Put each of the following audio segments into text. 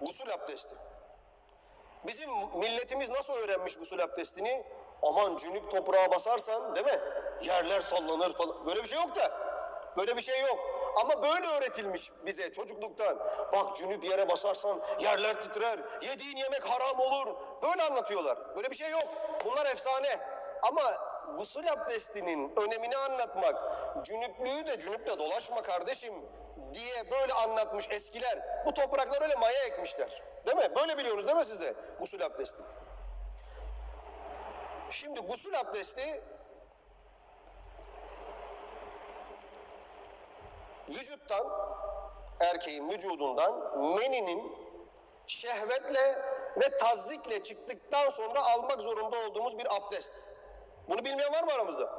Gusül abdesti. Bizim milletimiz nasıl öğrenmiş gusül abdestini? Aman cünüp toprağa basarsan değil mi? Yerler sallanır falan. Böyle bir şey yok da. Böyle bir şey yok. Ama böyle öğretilmiş bize çocukluktan. Bak cünüp yere basarsan yerler titrer. Yediğin yemek haram olur. Böyle anlatıyorlar. Böyle bir şey yok. Bunlar efsane. Ama gusül abdestinin önemini anlatmak, cünüplüğü de cünüple dolaşma kardeşim diye böyle anlatmış eskiler. Bu topraklar öyle maya ekmişler. Değil mi? Böyle biliyorsunuz değil mi siz de gusül abdesti? Şimdi gusül abdesti vücuttan, erkeğin vücudundan meninin şehvetle ve tazzikle çıktıktan sonra almak zorunda olduğumuz bir abdest. Bunu bilmeyen var mı aramızda?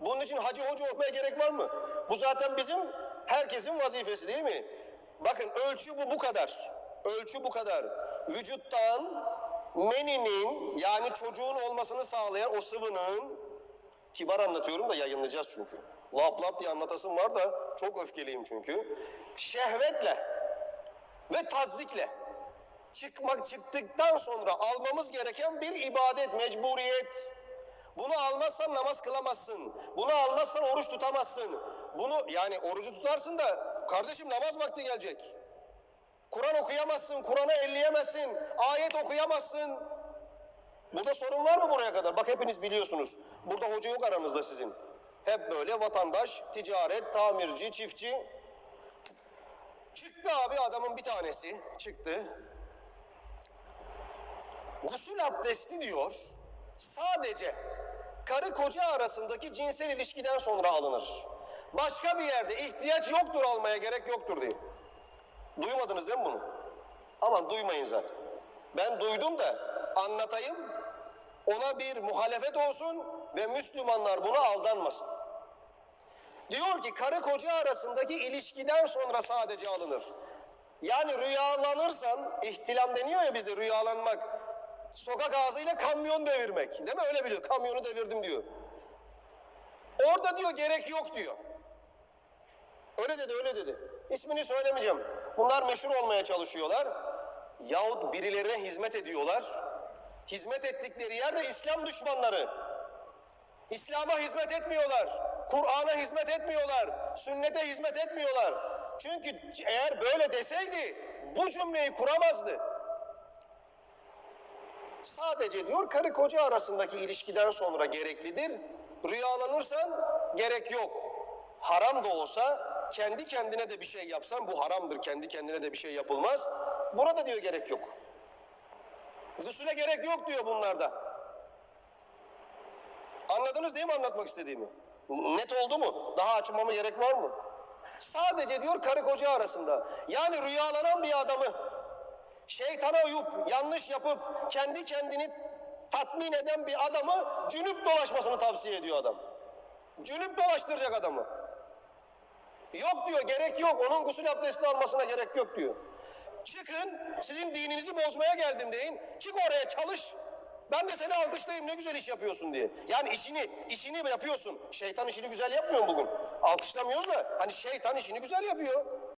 Bunun için hacı hoca okumaya gerek var mı? Bu zaten bizim herkesin vazifesi değil mi? Bakın ölçü bu bu kadar. Ölçü bu kadar. Vücuttan meninin yani çocuğun olmasını sağlayan o sıvının kibar anlatıyorum da yayınlayacağız çünkü. Lap lap diye anlatasım var da çok öfkeliyim çünkü. Şehvetle ve tazzikle çıkmak çıktıktan sonra almamız gereken bir ibadet, mecburiyet. Bunu almazsan namaz kılamazsın. Bunu almazsan oruç tutamazsın. Bunu yani orucu tutarsın da kardeşim namaz vakti gelecek. Kur'an okuyamazsın, Kur'an'ı elleyemezsin, ayet okuyamazsın. Burada sorun var mı buraya kadar? Bak hepiniz biliyorsunuz. Burada hoca yok aramızda sizin. Hep böyle vatandaş, ticaret, tamirci, çiftçi. Çıktı abi adamın bir tanesi çıktı. Gusül abdesti diyor sadece karı koca arasındaki cinsel ilişkiden sonra alınır. Başka bir yerde ihtiyaç yoktur almaya gerek yoktur diyor. Duymadınız değil mi bunu? Aman duymayın zaten. Ben duydum da anlatayım. Ona bir muhalefet olsun ve Müslümanlar buna aldanmasın. Diyor ki karı koca arasındaki ilişkiden sonra sadece alınır. Yani rüyalanırsan, ihtilam deniyor ya bizde rüyalanmak. Sokak ağzıyla kamyon devirmek. Değil mi? Öyle biliyor. Kamyonu devirdim diyor. Orada diyor gerek yok diyor. Öyle dedi, öyle dedi. İsmini söylemeyeceğim. Bunlar meşhur olmaya çalışıyorlar. Yahut birilerine hizmet ediyorlar. Hizmet ettikleri yerde İslam düşmanları. İslam'a hizmet etmiyorlar. Kur'an'a hizmet etmiyorlar. Sünnete hizmet etmiyorlar. Çünkü eğer böyle deseydi bu cümleyi kuramazdı. Sadece diyor karı koca arasındaki ilişkiden sonra gereklidir. Rüyalanırsan gerek yok. Haram da olsa kendi kendine de bir şey yapsan bu haramdır. Kendi kendine de bir şey yapılmaz. Buna da diyor gerek yok. Gusüle gerek yok diyor bunlarda. Anladınız değil mi anlatmak istediğimi? Net oldu mu? Daha açmama gerek var mı? Sadece diyor karı koca arasında. Yani rüyalanan bir adamı şeytana uyup yanlış yapıp kendi kendini tatmin eden bir adamı cünüp dolaşmasını tavsiye ediyor adam. Cünüp dolaştıracak adamı. Yok diyor gerek yok onun gusül abdesti almasına gerek yok diyor. Çıkın sizin dininizi bozmaya geldim deyin. Çık oraya çalış. Ben de seni alkışlayayım ne güzel iş yapıyorsun diye. Yani işini işini yapıyorsun. Şeytan işini güzel yapmıyor bugün? Alkışlamıyoruz da hani şeytan işini güzel yapıyor.